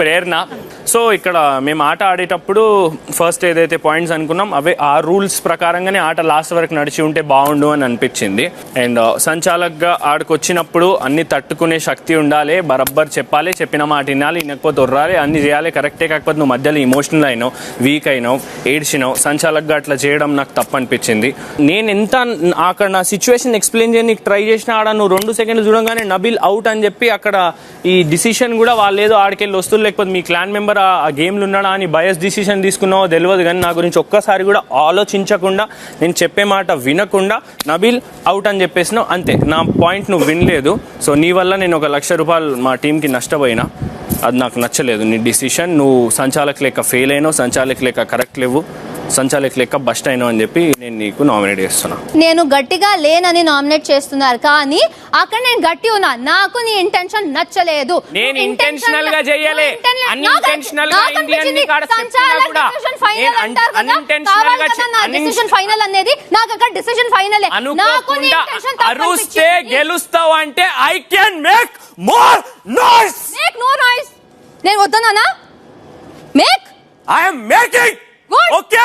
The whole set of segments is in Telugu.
ప్రేరణ సో ఇక్కడ మేము ఆట ఆడేటప్పుడు ఫస్ట్ ఏదైతే పాయింట్స్ అనుకున్నాం అవే ఆ రూల్స్ ప్రకారంగానే ఆట లాస్ట్ వరకు నడిచి ఉంటే బాగుండు అని అనిపించింది. అండ్ uh, సంచాలక్గా ఆడకొచ్చినప్పుడు అన్ని తట్టుకునే శక్తి ఉండాలి బరబ్బర్ చెప్పాలి చెప్పిన మాట వినాలి వినకపోతే ఉర్రాలి అన్ని చేయాలి కరెక్టే కాకపోతే నువ్వు మధ్యలో ఇమోషనల్ అయినావు వీక్ అయినావు ఏడ్చినావు సంచాలక్గా అట్లా చేయడం నాకు తప్పు అనిపించింది నేను ఎంత అక్కడ నా సిచ్యువేషన్ ఎక్స్ప్లెయిన్ చేయని ట్రై చేసిన ఆడ నువ్వు రెండు సెకండ్లు చూడంగానే నబిల్ అవుట్ అని చెప్పి అక్కడ ఈ డిసిషన్ కూడా వాళ్ళు ఏదో ఆడికెళ్ళి వస్తువులు లేకపోతే మీ క్లాన్ మెంబర్ ఆ గేమ్లు ఉన్నాడా అని బయస్ డిసిషన్ తీసుకున్నావో తెలియదు కానీ నా గురించి ఒక్కసారి కూడా ఆలోచించకుండా నేను చెప్పే మాట వినకుండా నబీల్ అవుట్ అని చెప్పేసినావు. అంతే నా పాయింట్ నువ్వు వినలేదు. సో నీ వల్ల నేను ఒక లక్ష రూపాయలు మా టీంకి నష్టపోయినా. అది నాకు నచ్చలేదు. నీ డిసిషన్ నువ్వు సంచాలక లేక ఫెయిల్ అయినావు సంచాలక లేక కరెక్ట్ లేవు. సంచాలక లెక్క బస్ట్ అని చెప్పి నేను నీకు నామినేట్ చేస్తున్నా నేను గట్టిగా లేనని నామినేట్ చేస్తున్నారు కానీ అక్కడ నేను గట్టి ఉన్నా నాకు నీ ఇంటెన్షన్ నచ్చలేదు నేను intentional గా నాకు- unintentional గా. కాడ కూడా. final నేను అంటారు కావాలి గా నా decision final అనేది నాకు అక్కడ డిసిషన్ ఫైనల్ నాకు నీ తప్పు అరుస్తే. గెలుస్తావు అంటే I can make more noise Make no noise. నేను వద్దన్నానా make I'm making Good. Okay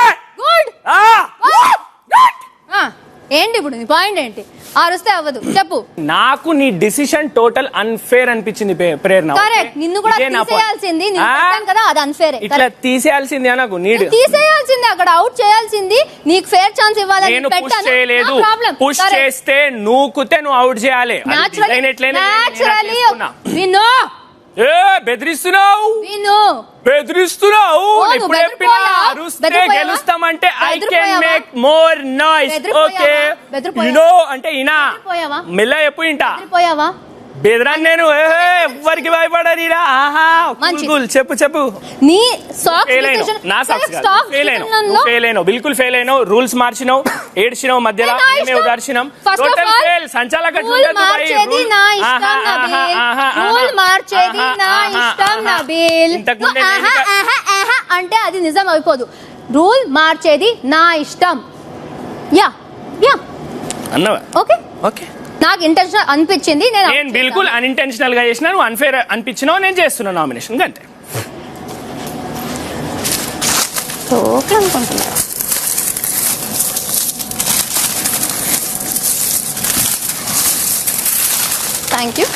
ఏంటి ఇప్పుడు నీ పాయింట్ ఏంటి? అరుస్తే అవ్వదు. చెప్పు. నాకు నీ డిసిషన్ టోటల్ అన్ఫేర్ అనిపించింది ప్రే- ప్రేరణ. కరెక్ట్ నిన్ను కూడా ఇదే నా point. తీసేయాల్సింది. నేను ఆ, చెప్పాను కదా అది అన్ఫేర్ ఇట్లా తీసేయాల్సిందే నాకు నీడ్. తీసేయాల్సింది. అక్కడ అవుట్ చేయాల్సింది. నీకు ఫేర్ ఛాన్స్ ఇవ్వాలని నేను పుష్ పెట్టాను. చేయలేదు. ప్రాబ్లం పుష్ చేస్తే నూకుతే నువ్వు అవుట్ చేయాలి. అది design ఎట్లయినా నేను న్యాచురలీ చేసుకున్నా. విను. ఏ బెదిరిస్తున్నావు? విను. బెదిరిస్తున్నావు? ఓ, నువ్వు ఇప్పుడు బెదిరిపోయావా? గెలుస్తామంటే I can? Make more noise? Okay? You know అంటే ఇనా? మెల్ల చెప్పు ఇంట పోయావా బెదరాన్ని నేను ఆహా. కూల్ చెప్పు చెప్పు. నీ సాక్స్ ఫెయిల్ అయినావు. నా సాక్స్ కాదు. ఫెయిల్ అయినావు. ఫెయిల్ అయినావు. బిల్కుల్ ఫెయిల్ అయినావు. రూల్స్ మార్చినావు. ఏడ్చినావు. మధ్యలో మేమే. ఉదార్చినాం టోటల్ ఫెయిల్ సంచాలక ఇంతకు ముందే అంటే అది నిజం అయిపోదు. రూల్ మార్చేది నా ఇష్టం. Yeah yeah. అన్నవా? ఓకే. ఓకే. నాకు ఇంటెన్షన్ అనిపించింది నేను నేను బిల్కుల్ అన్ఇంటెన్షనల్గా చేసిన నువ్వు అన్ఫేర్ అనిపించినావు నేను చేస్తున్నా నామినేషన్ అంతే ఓకే అనుకుంటున్నా. Thank you